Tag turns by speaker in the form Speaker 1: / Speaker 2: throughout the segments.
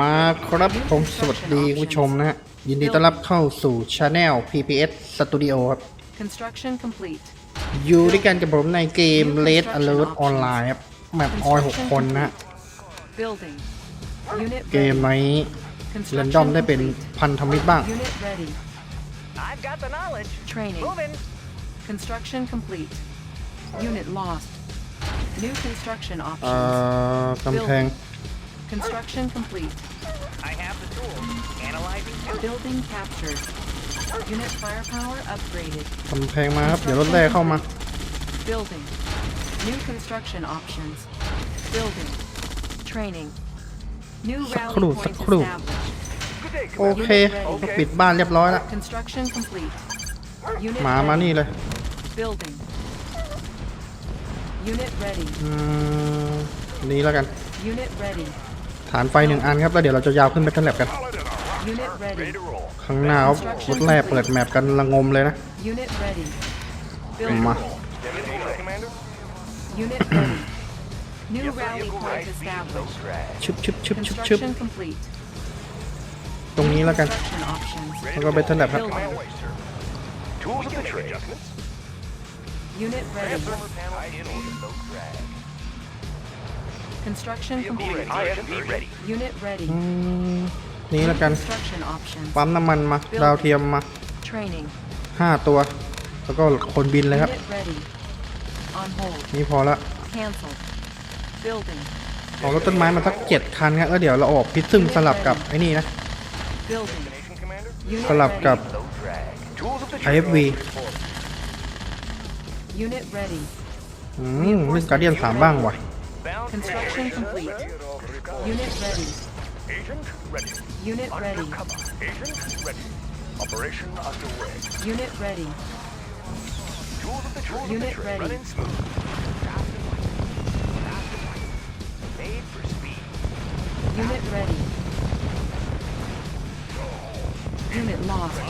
Speaker 1: มาครับผมสวัสดีผู้ชมนะฮะยินดีต้อนรับเข้าสู่ช anel PPS Studio ครับอยู่ด้วยกันกับผมในเกม Red Alert Online ครับแมปออยหกคนนะ เกมไหนเรนดอมได้เป็นพันธมิตรบ้างกำแพง Construction complete. I have the tools. Analyzing. Building captured. Unit firepower upgraded. ทำแพงมาครับเดี๋ยวรถแรกเข้ามา Building. New construction options. Building. Training. New rally p o i n t established. โอเคก็ปิดบ้านเรียบร้อยแล้วหมามานี่เลยอืมนี่แล้วกันฐานไฟหนึ่งอันครับแล้วเดี๋ยวเราจะยาวขึ้นไปทันแลบกัน ข้างหน้ารับรถแรกเปิดแมปกันระงมเลยนะ มา ชึบชึบชึบชึบชึบ ตรงนี้แล้วกัน แล้วก็ไปทันแลบครับ u Construction c o m p l Unit ready. นี่ละกันปั๊มน้ำมันมา ดาวเทียมมาห้าตัว แล้วก็คนบินเลยครับ นี่พอละเอารถต้นไม้มาสักเจ็ดคันครับแล้วเดี๋ยวเราออกพิซึ่งสลับกับไอ้นี่นะ สลับกับ IFV อืมเป็การเดียนมบ้างว่ะ Construction complete. Unit ready. Agent ready. Unit ready. Agent ready. Operation underway. Unit ready. Unit ready. Unit ready. Unit lost.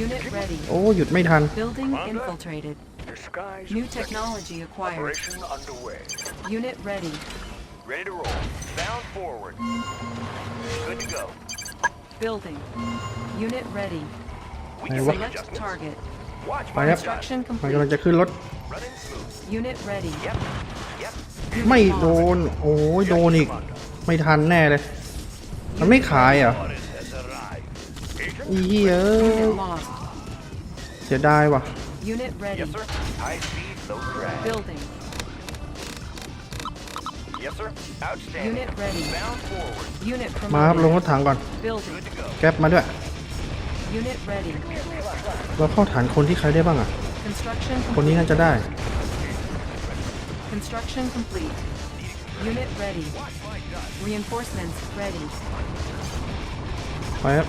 Speaker 1: Unit ready. โอ้หยุดไม่ทัน oh, Building infiltrated. Skies New t e c h n o l o g y acquired. Operation underway. Unit ready. Ready to roll. Bound forward. Good to go. Building. Unit ready. We can Select a d j u s t m e n t target. Watch my Construction มันกำลัง complete. จะขึ้นร Running smooth. Unit ready. Yep. Yep. ไม่โดนโอ้ยโดนอีก ไม่ทันแน่เลยมันไม่ขายอ่ะอีเยอะเสียดายว่ะ Unit ready. Yes, sir. High speed, low drag. Building. Yes, sir. Outstanding. Unit ready. Bound forward. Unit promoted. มาครับลงรถถังก่อน Building. แก๊ปมาด้วย Unit ready. เราเข้าฐานคนที่ใครได้บ้างอ่ะ คนนี้น่าจะได้ Construction complete. Unit ready. Reinforcements ready. ไปครับ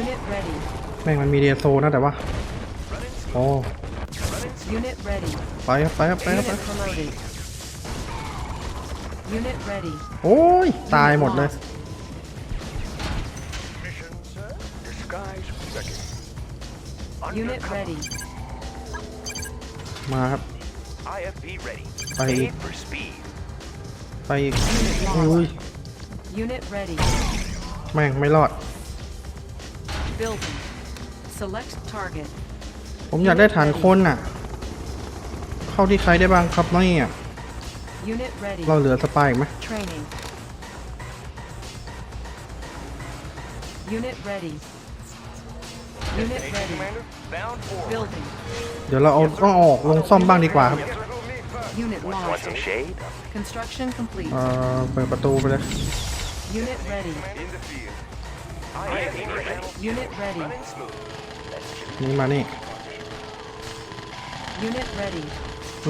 Speaker 1: Unit ready. แม่งมันมีเดียโซนะแต่ว่าอ้ไปครับไปครับไปครับโอ้ยตายหมดเลยมาครับไปไปโอุ้ยแม่งไม่รอด Building. Select target. ผมอยากได้ฐานคนน่ะ เข้าที่ใครได้บ้างครับนี่ยเราเหลือสปายไหม เดี๋ยวเราเอาต้องออกลงซ่อมบ้างดีกว่าครับเอ่อ เปิดประตูไปเลยนี่มานี่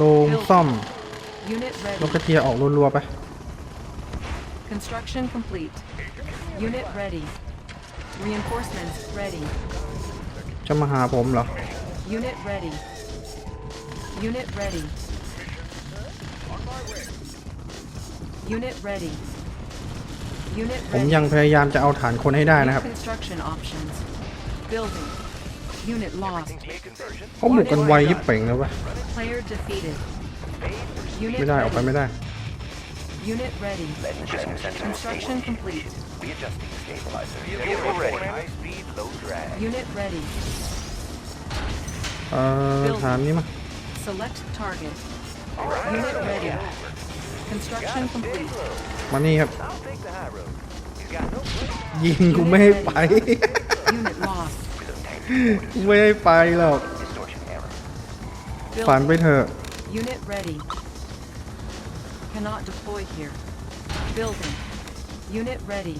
Speaker 1: ลงซ่อมรถกกระเทียออกรัวๆไปจะมาหาผมเหรอผมยังพยายามจะเอาฐานคนให้ได้นะครับ Unit lost. เขาบุกกันไวยิบเป่งแล้วปะ Player defeated. Unit ready. Construction complete. Readjusting stabilizer. Vehicle ready. High speed, low drag. Unit ready. เอ่อฐานนี้มา Select target. Unit ready. Construction complete. มานี่ครับ I'll take the high road. You got no ยิงกูไม่ให้ไป Unit lost. ไม่ให้ไปหรอก Distortion error. ฝันไป Building. เถอะ Unit ready. Cannot deploy here. Building. Unit ready.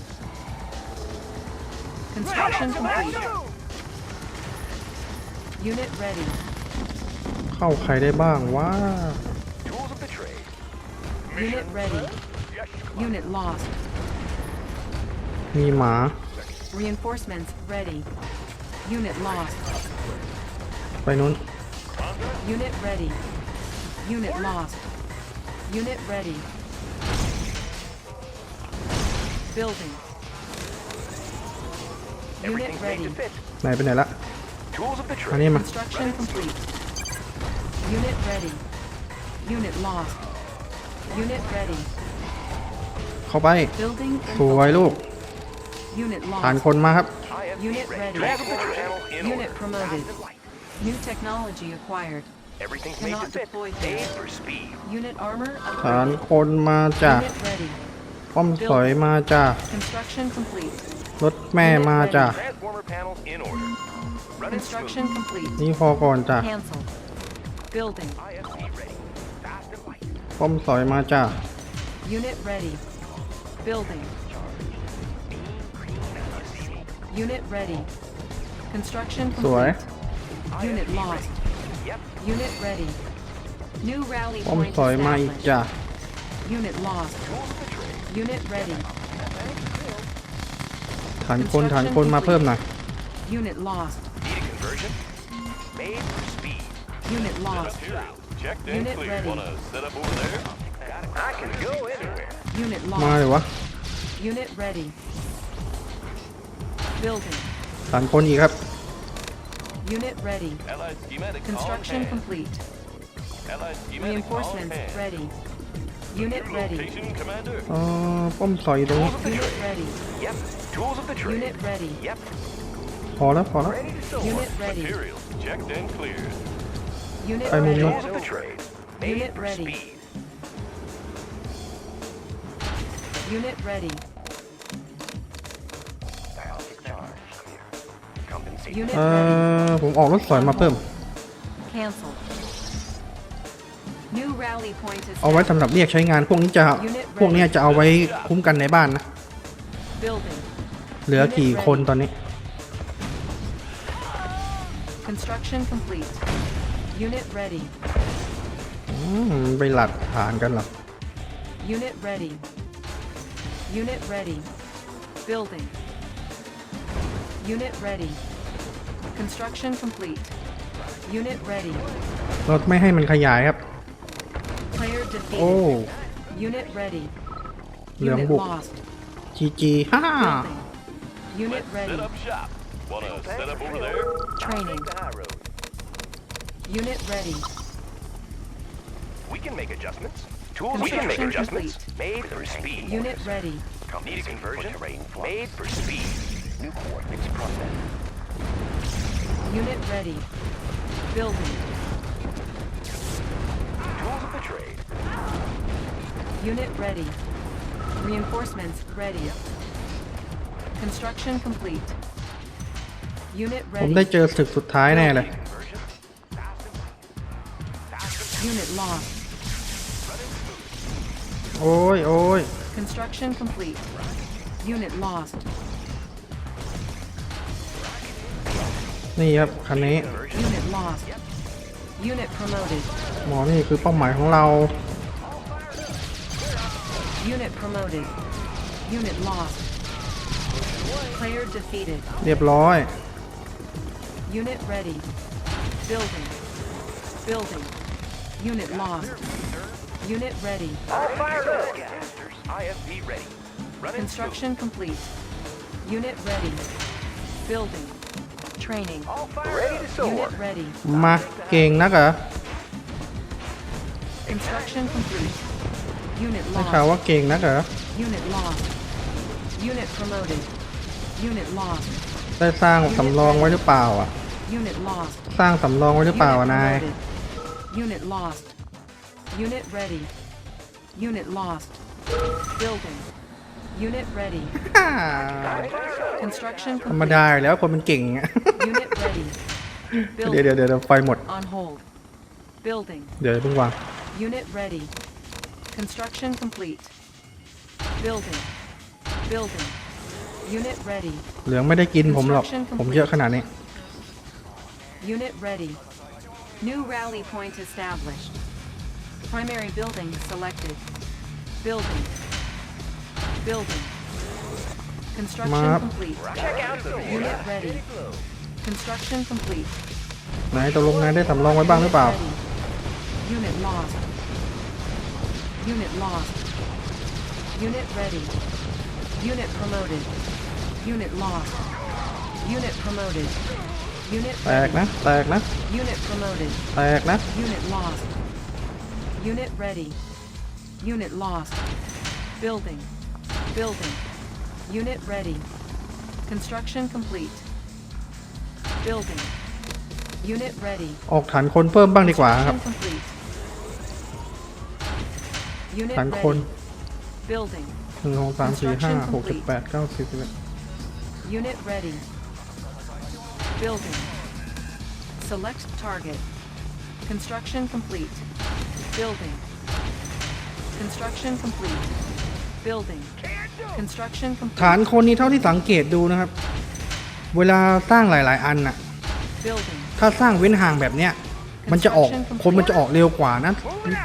Speaker 1: Construction complete. Unit ready. เข้าใครได้บ้างว่า Tools of the trade. Unit ready. Yes, Unit lost. มีหมา Reinforcements ready. Unit lost. ไปนู้น Unit ready. Unit lost. Unit ready. Building. Unit Everything's made ready. to fit. ไหนไปไหนละ Tools of the อัน trade. นี้มา Construction complete. Unit ready. Unit lost. Unit ready. เข้าไป Building สวย infiltrated. ลูก Unit ผ่าน lost. คนมาครับ Unit ready. Unit promoted. New technology acquired. Everything's made to fit. a s m for speed. Unit armor ฐานคนมาจ้ะ Unit ready. ป้อมถอยมาจ้ะ Construction complete. รถแม่มาจ้ะ Transformer p a n e l in order. Construction complete. นี่พอก่อนจ้ะ Building. ป้อมสอยมาจ้ะ Unit ready. Building. Unit ready. Construction complete. Unit lost. Yep. Unit ready. New rally point established. Unit lost. Unit ready. ฐานคนฐานคนมาเพิ่มหน่อย Unit lost. Need a conversion? Made for speed. Unit lost. Checked and Unit ready. Wanna set up over there? I can go anywhere. Unit lost. มาเลยวะ Unit ready. Building. สามคนอีกครับ Unit ready. Construction complete. Reinforcements ready. Unit ready. Location, Commander. เอ่อป้อมสอยตรงนี้ uh, Tools of the Unit trade. ready. Yep. Tools of the trade. Unit ready. Yep. พอแล้วพอแล้ว Ready to store. Unit ready. Materials checked and cleared. Unit ready. Tools of the trade. Unit ready. Unit ready. เออผมออกรถสอยมาเพิ่มเอาไว้สำหรับเรียกใช้งานพวกนี้จะ พวกนี้จะเอาไว้คุ้มกันในบ้านนะ เหลือกี่คนตอนนี้ไปหลัดฐานกันหรอ Unit ready. Unit ready. Building. Unit ready. Construction complete. Unit ready. เราไม่ให้มันขยายครับ Unit ready. เหลือง Unit Set ready. up shop. Wanna set up over there? Training. Unit ready. We can make adjustments. Tools we can make Construction adjustments. Made for speed. Unit ready. Need a conversion? Made for speed. New coordinates processed. Unit ready. Building. Tools of the trade. Unit ready. Reinforcements ready. Construction complete. Unit ready. Unit lost. โอ้ยโอ้ย Construction complete. Unit lost. นี่ครับคันนี้หมอ นี่คือเป้าหมายของเรา เรียบร้อย Unit ready. Construction complete. Unit ready. Building. training. Ready to soar. Unit ready. มาเก่งนักเหรอ Construction complete. Unit ได้ข่าว lost. ว่าเก่งนักเหรอ Unit lost. Unit promoted. Unit lost. ได้สร้างสำรองไว้หรือเปล่าอ่ะ Unit lost. สร้างสำรองไว้หรือเปล่า Unit อ่ะนาย promoted. Unit lost. Unit ready. Unit lost. Building. ธรรมดาแล้วคนมันเก่งเดี๋ยวเดี๋ยวไฟหมดเดี๋ยวเพิ่งวางเหลืองไม่ได้กินผมหรอก ผมเยอะขนาดนี้ New rally point established. Primary building selected. Building. Building. Construction Map. complete. Check out the Unit ready. Construction complete. นายตกลงนายได้สำรองไว้บ้างหรือเปล่า Unit lost. Unit lost. Unit ready. Unit promoted. Unit lost. Unit promoted. Unit แตก Unit promoted. แตกนะ Unit lost. Unit ready. Unit lost. Building. Building. Unit ready. Construction complete. Building. Unit ready. ออกฐานคนเพิ่มบ้างดีกว่าครับ Building. Unit ready. Building. Select target. Construction complete. Building. Construction complete. ฐานคนนี้เท่าที่สังเกตดูนะครับ เวลาสร้างหลายๆ อันน่ะถ้าสร้างเว้นห่างแบบเนี้ยมันจะออกคนมันจะออกเร็วกว่านะ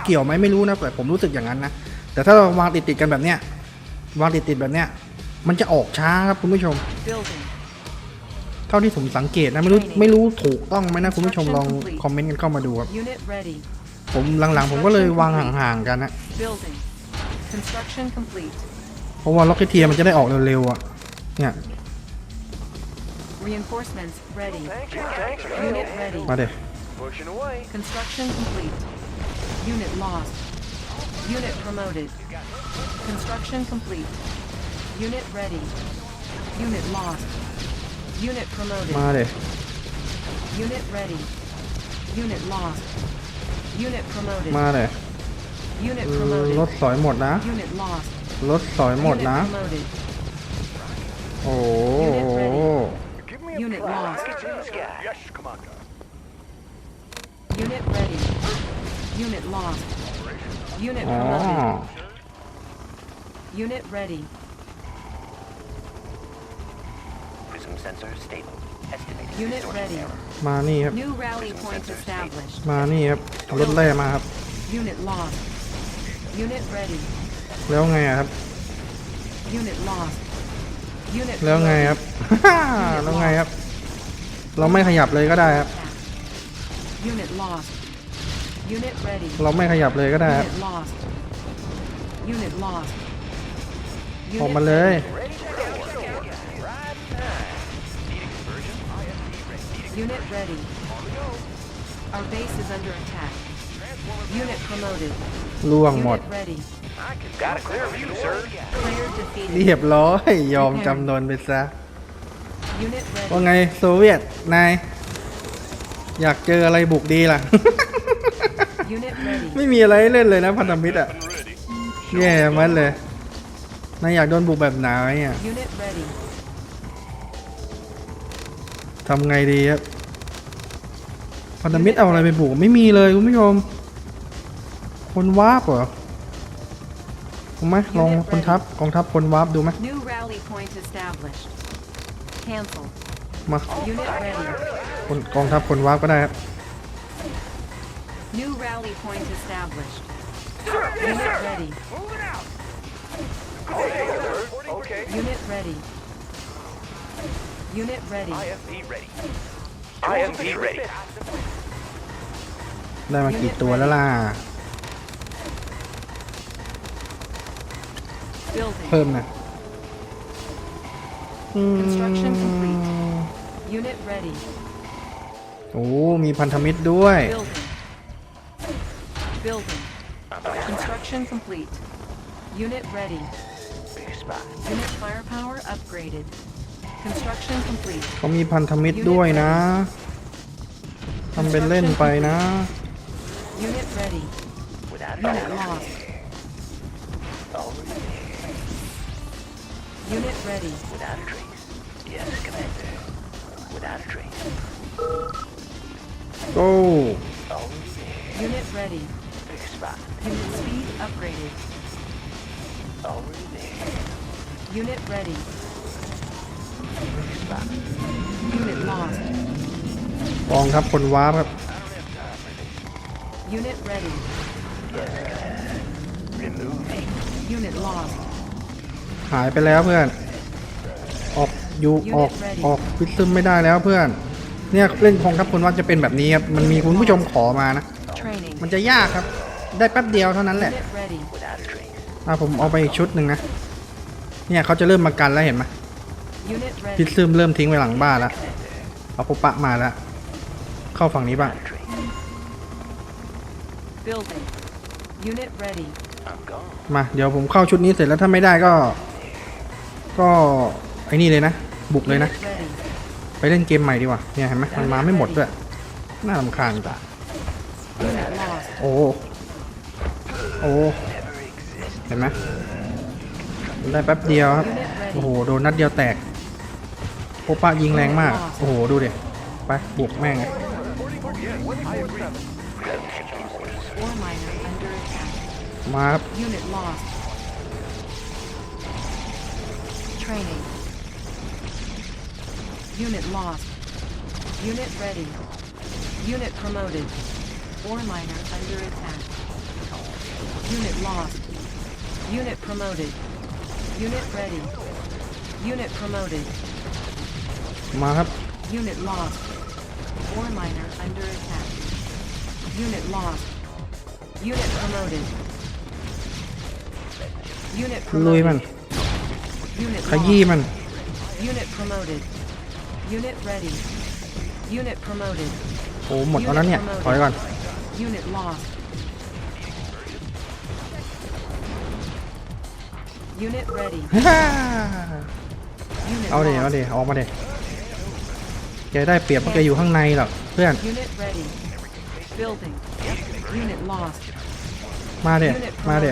Speaker 1: เกี่ยวไหมไม่รู้นะแต่ผมรู้สึกอย่างนั้นนะแต่ถ้าเราวางติดติดๆกันแบบเนี้ยวางติดติดๆแบบเนี้ยมันจะออกช้าครับคุณผู้ชม เท่าที่ผมสังเกตนะไม่รู้ไม่รู้ถูกต้องไหมนะคุณผู้ชมลองคอมเมนต์กันเข้ามาดูครับผมหลังๆ ผมก็เลยวางห่างๆกันนะ Construction complete. เพราะว่า ล็อกเก็ตเทียมันจะได้ออกเร็วๆอ่ะ เนี่ย Reinforcements ready. Thank Unit ready. มาเด็ Pushing away. Construction complete. Unit lost. Unit promoted. Construction complete. Unit ready. Unit lost. Unit promoted. เด็ Unit ready. Unit lost. Unit promoted. มาเด็รถสอยหมดนะ รถสอยหมดนะ โอ้มานี่ครับ มานี่ครับรถแร่มาครับ Unit ready. แล้วไงอะครับ Unit lost. Unit แล้วไงครับแล้วไงครับ เราไม่ขยับเลยก็ได้ครับ reloaded. Unit lost. Unit ready. เราไม่ขยับเลยก็ได้ครับ Unit lost. Unit lost. ออก Unit มาเลย Unit ready. Our base is under attack. ล่วงหมด เรียบร้อย ยอมจำนนไปซะ ว่าไงโซเวียต นาย อยากเจออะไรบุกดีล่ะ ไม่มีอะไรให้เล่นเลยนะ พันธมิตรอ่ะแย่มันเลย นายอยากโดนบุกแบบไหนอ่ะทำไงดีครับพันธมิตรเอาอะไรไปบุกไม่มีเลย คุณผู้ชมคนวาร์ปเหรอถูกไหมลองคนทัพกองทัพคนวาร์ปดูไหม New rally point established. Cancel. มา Unit ready. คนกองทัพคนวาร์ปก็ได้ครับ New rally point established. Unit ready. Okay, Unit ready. Unit ready. IFP ready. IFP ready. ได้มากี่ตัวแล้วล่ะเพิ่มนะอืมโอ้ มีพันธมิตรด้วย เขามีพันธมิตรด้วยนะ ทำเป็นเล่นไปนะเ Unit ready. Without a trace. Yes, Commander. Without a trace. Oh. Oh, yeah. Unit ready. Big spot. Unit speed upgraded. Already. yeah. Unit ready. Respond. Unit lost. กองครับคนว้าครับ Unit ready. Yes, Removing. Unit lost. หายไปแล้วเพื่อน ออกอยู่ออกออกพิซซึมไม่ได้แล้วเพื่อน เนี่ยเล่นคงครับคุณว่าจะเป็นแบบนี้ครับมันมีคุณผู้ชมขอมานะ มันจะยากครับ ได้แป๊บเดียวเท่านั้นแหละอ้ะผมเอาไปอีกชุดหนึ่งนะ เนี่ยเขาจะเริ่มมากันแล้วเห็นไหมพิซซึมเริ่มทิ้งไว้หลังบ้านแล้ว เอาปุปะมาแล้วเข้าฝั่งนี้บ้างมาเดี๋ยวผมเข้าชุดนี้เสร็จแล้วถ้าไม่ได้ก็ก็ไอ้นี่เลยนะ บุกเลยนะ ไปเล่นเกมใหม่ดีกว่าเนี่ยเห็นไหมมันมาไม่หมดด้วย น่าลำคาญจ้ะโอ้โอ้เห็นไหมได้แป๊บเดียวครับ โอ้โห โดนนัดเดียวแตกโอป้ายิงแรงมาก โอ้โห ดูเดี๋ยไป บุกแม่งมาครับ Training. Unit lost. Unit ready. Unit promoted. Ore miner under attack. Unit lost. Unit promoted. Unit ready. Unit promoted. มาครับ Unit lost. Ore miner under attack. Unit lost. Unit promoted. Unit promoted. promoted. ขยี้มันโอ้หมดแล้วนะเนี่ยถอยก่อน เอาเดี๋เอาเดี๋ออกมาเดี๋ยวแกได้เปรียบเพราะแกอยู่ข้างในหรอกเพื่อน มาเดี๋มาเดี๋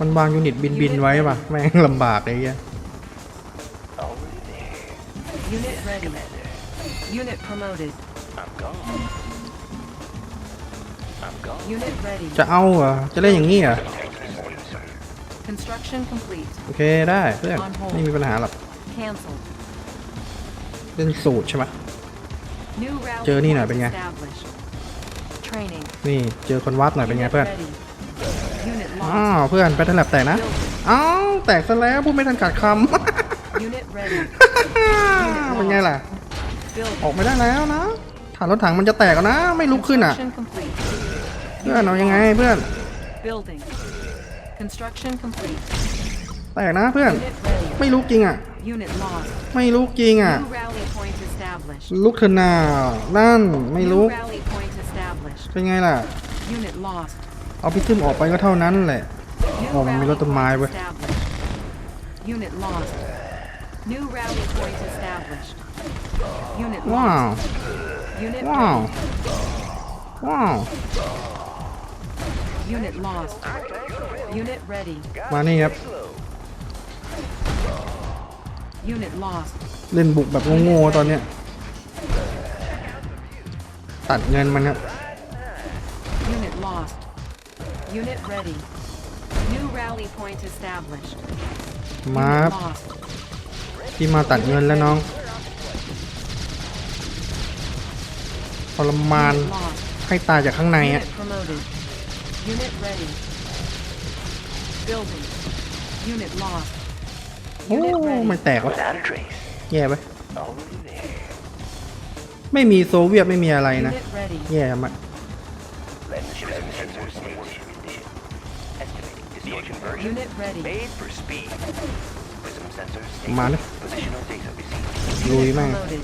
Speaker 1: มันวางยูนิต บินบินไว้ป่ะแม่งลำบากเลยยจะเอาเหรอจะเล่นอย่างนี้เหรอโอเค ได้เพื่อนไม่มีปัญหาหรอกเล่นสูตรใช่ไหมเจอนี่หน่อยเป็นไง นี่ เจอคนวัดหน่อยเป็นไงเพื่อนอ้าวเพื่อนไปทแลบแตกนะอ้าวแตกซะแล้วพูดไม่ทันขาดคำเป็นไงล่ะออกไม่ได้แล้วนะฐานรถถังมันจะแตกนะไม่ลุกขึ้นอ่ะเพื่อนเอายังไงเพื่อนแตกนะเพื่อนไม่ลุกจริงอ่ะไม่ลุกจริงอ่ะลุกเึ้นนานั่นไม่ลุกเป็นไงล่ะเอาพิซึมออกไปก็เท่านั้นแหละออกมีรถต้นไม้ไว้ว้าวว้าว ว้าว มานี่ครับ เล่นบุกแบบโง่ๆตอนเนี้ย ตัดเงินมันครับ Unit ready. New rally point established. มาพี่มาตัดเงินแล้วน้องทลมานให้ตายจากข้างในอะโอ้มันแตกวะแย่ไหไม่มีโซเวียต ไม่มีอะไรนะ แย่มาก Data conversion. Unit ready. Made for speed. Prism sensors. มาเลย Positional data received. ลุย Unit แม่ง promoted.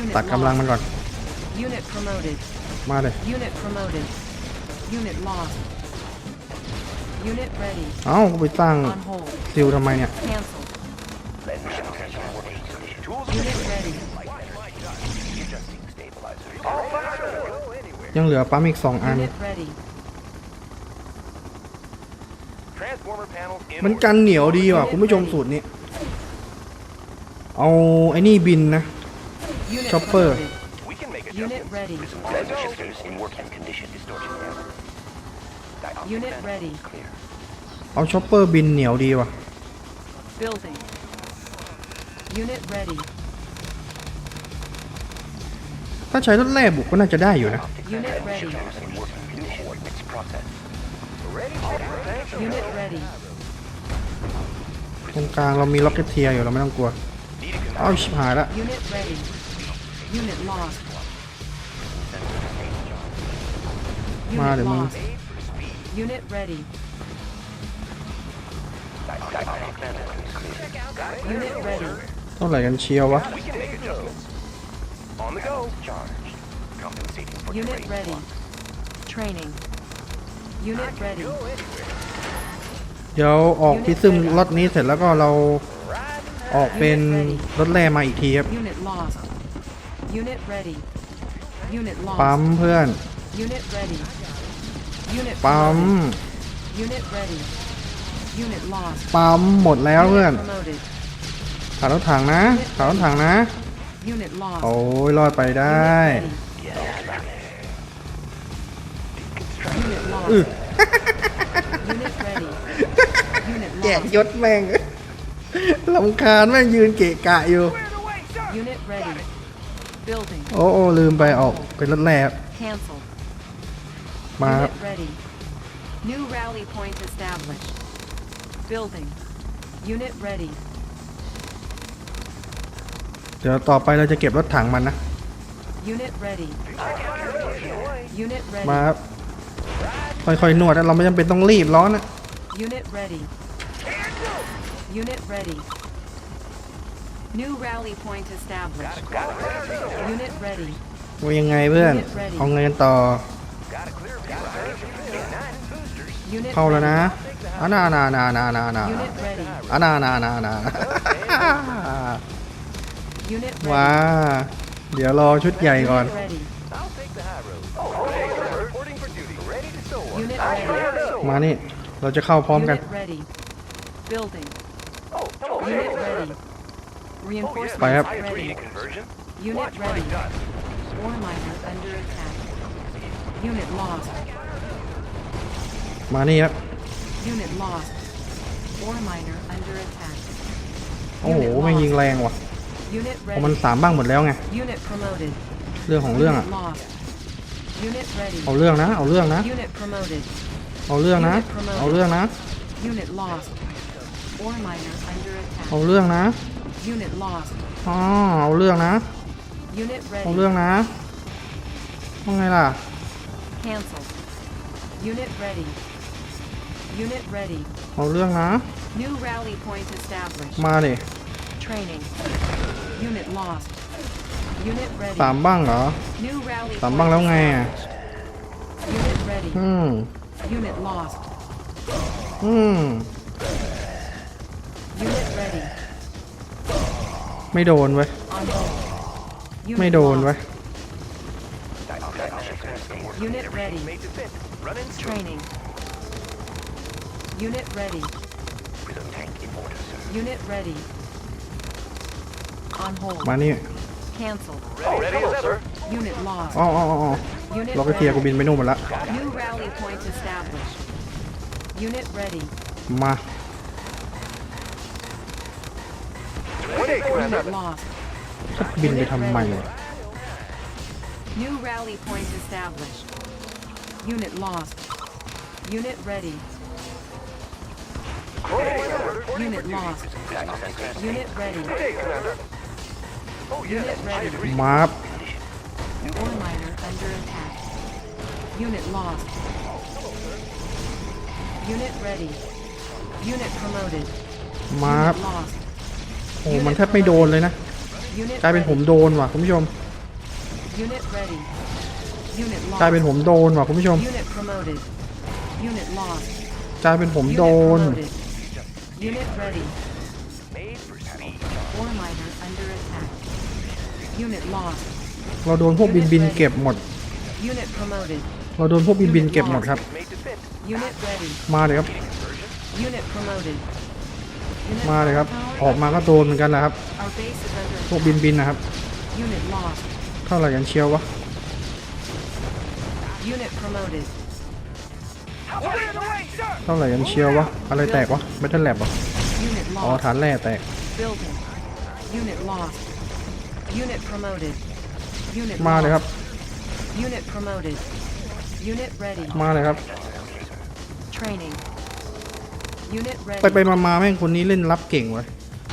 Speaker 1: Unit ตัดกำลังมัน lost. ก่อน Unit promoted. มาเลย Unit promoted. Unit lost. Unit ready. เอ้ากูไปสร้าง On hold. ซิลทำไมเนี่ย Cancel. Lens sensor activated. Tools Unit ready. Adjusting stabilizer. All functional. ยังเหลือปั๊มอีก 2 อัน Unit ready. มันกันเหนียวดีว่ะคุณผู้ชมสูตรนี้เอาไอ้นี่บินนะช็อปเปอร์เอาช็อปเปอร์บินเหนียวดีว่ะถ้าใช้รถแรกบุกก็น่าจะได้อยู่นะเรงกลางเรามีล็อกเก็ตเทียอยู่เราไม่ต้องกลัวอ้าวชิบหายละมาเดี๋ยวมึงเท่าไหร่กันเชียววะ On the go. Charge. Compensating for u n เดี๋ยวออกพิซึมรถนี้เสร็จแล้วก็เราออกเป็นรถแรมาอีกทีครับปั๊มเพื่อนปั๊มปั๊มหมดแล้วเพื่อนขับรถถังนะขับรถถังนะ โอ้ยรอดไปได้แจกยศแม่งลำคาญแม่งยืนเกะกะอยู่ โอ้ลืมไปออกเป็นรถแลบมาเดี๋ยวต่อไปเราจะเก็บรถถังมันนะ มาค่อยๆนวดเราไม่จำเป็นต้องรีบร้อนนะ Unit ready. New rally point established. Unit ready. ว่ายังไงเพื่อนเอาเงินต่อ เข้าแล้วนะอานาอานาอานาอานาอานาอาว้า เดี๋ยวรอชุดใหญ่ก่อน มานี่ เราจะเข้าพร้อมกัน r e i n f o มานี่ครับโอ้โหไม่ยิงแรงว่ะเพราะมันสามบ้างหมดแล้วไงเรื่องของเรื่องอะเอาเรื่องนะเอาเรื่องนะเอาเรื่องนะเอาเรื่องนะเอาเรื่องนะอ๋อเอาเรื่องนะ เอาเรื่องนะ ว่าไงล่ะเอาเรื่องนะมาดิสามบ้างเหรอสามบ้างแล้วไงอืมอืมไม่โดนเว้ยไม่โดนเว้ยมานี่โอ้โหโอ้เราไปเคลียร์กูบินไปโน่นหมดละมา Unit lost. New rally point established. Unit lost. Unit ready. Oh, Unit lost. Unit ready. Oh, Unit ready. Unit lost. Unit ready. Unit promoted. โอ้มันแทบไม่โดนเลยนะ กลายเป็นผมโดนว่ะคุณผู้ชม กลายเป็นผมโดนว่ะคุณผู้ชม กลายเป็นผมโดน เราโดนพวกบินบินเก็บหมด เราโดนพวกบินบินเก็บหมดครับ มาเลยครับมาเลยครับ ออกมาก็โดนเหมือนกันแหละครับ พวกบินบินนะครับ เท่าไหร่กันเชียววะ เท่าไหร่กันเชียววะ อะไรแตกวะไม่ทันแหลบวะอ๋อฐานแร่แตก มาเลยครับ มาเลยครับไปไปมามาแม่งคนนี้เล่นรับเก่งเวย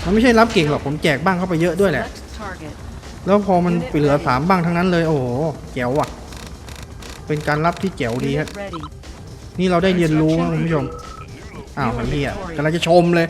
Speaker 1: มันไม่ใช่รับเก่งหรอกผมแจกบ้างเข้าไปเยอะด้วยแหละ แล้วพอมันเหลือสามบ้างทั้งนั้นเลย โอ้โหแจ๋วว่ะ เป็นการรับที่แจ๋วดีฮะ นี่เราได้เรียนรู้คุณผู้ชม อ้าวเฮียกำลังจะชมเลย